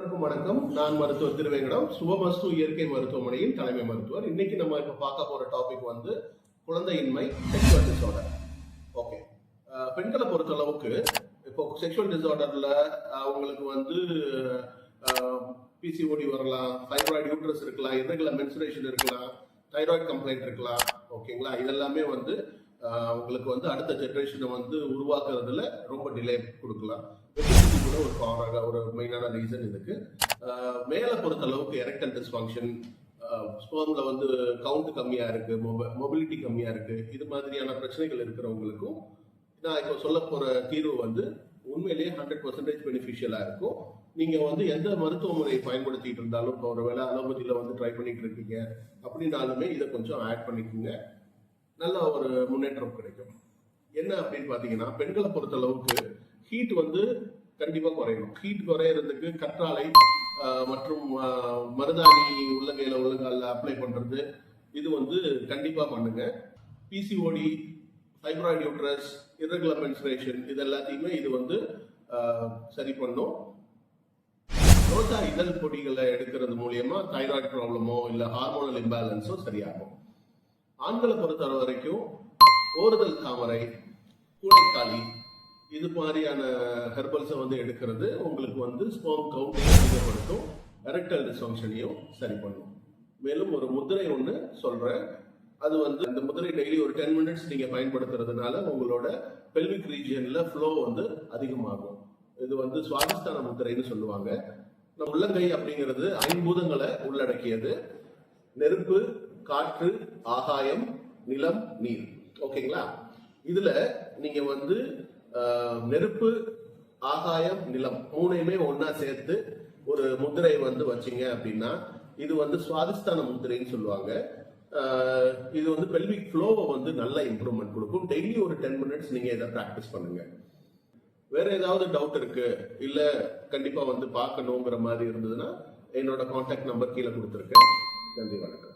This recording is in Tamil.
அனைவருக்கும் வணக்கம். நான் மருத்துவர் திருவேங்கடம் சுபமஸ்து இயற்கை மருத்துவமனையின் தலைமை மருத்துவர். இன்னைக்கு நம்ம இப்போ பார்க்க போற டாபிக் வந்து குழந்தையின்மை செக்ஷுவல் டிசார்டர் ஓகே பெண்களை பொறுத்த அளவுக்கு இப்போ செக்ஷுவல் டிசார்டர்ல அவங்களுக்கு வந்து பிசிஓடி வரலாம் தைராய்டு யூட்ரஸ் இருக்கலாம் irregular மென்சுரேஷன் இருக்கலாம் தைராய்டு கம்ப்ளைண்ட் இருக்கலாம். ஓகேங்களா இதெல்லாமே வந்து உங்களுக்கு வந்து அடுத்த ஜென்ரேஷனை வந்து உருவாக்குறதுல ரொம்ப டிலே கொடுக்கலாம். கூட ஒரு காரணம் ஒரு மெயினான ரீசன் இதுக்கு. மேலே பொறுத்த அளவுக்கு எரக்டல் டிஸ்ஃபங்க்ஷன் ஸ்போம்ல வந்து கவுண்ட் கம்மியா இருக்கு மொபிலிட்டி கம்மியா இருக்கு. இது மாதிரியான பிரச்சனைகள் இருக்கிறவங்களுக்கும் நான் இப்போ சொல்ல போற தீர்வு வந்து உண்மையிலேயே ஹண்ட்ரட் பர்சன்டேஜ் பெனிஃபிஷியலா இருக்கும். நீங்க வந்து எந்த மருத்துவமுறையை பயன்படுத்திட்டு இருந்தாலும் இப்போ ஒரு வேலை அலோபதியில வந்து ட்ரை பண்ணிட்டு இருக்கீங்க அப்படின்னாலுமே இதை கொஞ்சம் ஆட் பண்ணிக்கோங்க. நல்ல ஒரு முன்னேற்றம் கிடைக்கும். என்ன அப்படின்னு பாத்தீங்கன்னா பெண்களை பொறுத்த அளவுக்கு ஹீட் வந்து கண்டிப்பாக குறையணும். ஹீட் குறையறதுக்கு கற்றாழை மற்றும் மருதாணி உள்ளங்கையில உள்ளங்காலில் அப்ளை பண்ணுறது இது வந்து கண்டிப்பாக பண்ணுங்க. PCOD fibroid uterus irregular menstruation இது எல்லாத்தையுமே இது வந்து சரி பண்ணும். ரோஜா இதழ் பொடிகளை எடுக்கிறது மூலியமா தைராய்டு ப்ராப்ளமோ இல்லை ஹார்மோனல் இம்பேலன்ஸோ சரியாகும். ஆண்களை பொறுத்த வரைக்கும் ஓறுதல் தாமரை கூடைக்காளி இது மாதிரியான ஹெர்பல்ஸை வந்து எடுக்கிறது. உங்களுக்கு வந்து ஸ்போம் கவுண்டையும் அதிகப்படுத்தும். எரக்டல் டிஸ்ஃபங்க்ஷனையும் சரி பண்ணும். மேலும் ஒரு முதிரை ஒன்று சொல்கிறேன் அது வந்து அந்த முதிரை டெய்லி ஒரு டென் மினிட்ஸ் நீங்கள் பயன்படுத்துறதுனால உங்களோட பெல்விக் ரீஜியனில் ஃப்ளோ வந்து அதிகமாகும். இது வந்து சுவாதிஸ்தான முத்திரைன்னு சொல்லுவாங்க. நம்ம உள்ளங்கை அப்படிங்கிறது ஐம்பூதங்களை உள்ளடக்கியது. நெருப்பு காற்று ஆகாயம் நிலம் நீர். ஓகேங்களா? இதுல நீங்க வந்து நெருப்பு ஆகாயம் நிலம் மூணையுமே ஒன்னா சேர்த்து ஒரு முதிரை வந்து வச்சீங்க அப்படின்னா இது வந்து சுவாதிஸ்தான முத்திரைன்னு சொல்லுவாங்க. இது வந்து பெல்விக் ஃப்ளோவை வந்து நல்ல இம்ப்ரூவ்மெண்ட் கொடுக்கும். டெய்லி ஒரு டென் மினிட்ஸ் நீங்க இதை ப்ராக்டிஸ் பண்ணுங்க. வேற ஏதாவது டவுட் இருக்கு? இல்ல கண்டிப்பா வந்து பார்க்கணுங்கிற மாதிரி இருந்ததுன்னா என்னோட காண்டாக்ட் நம்பர் கீழே கொடுத்துருக்கேன். நன்றி வணக்கம்.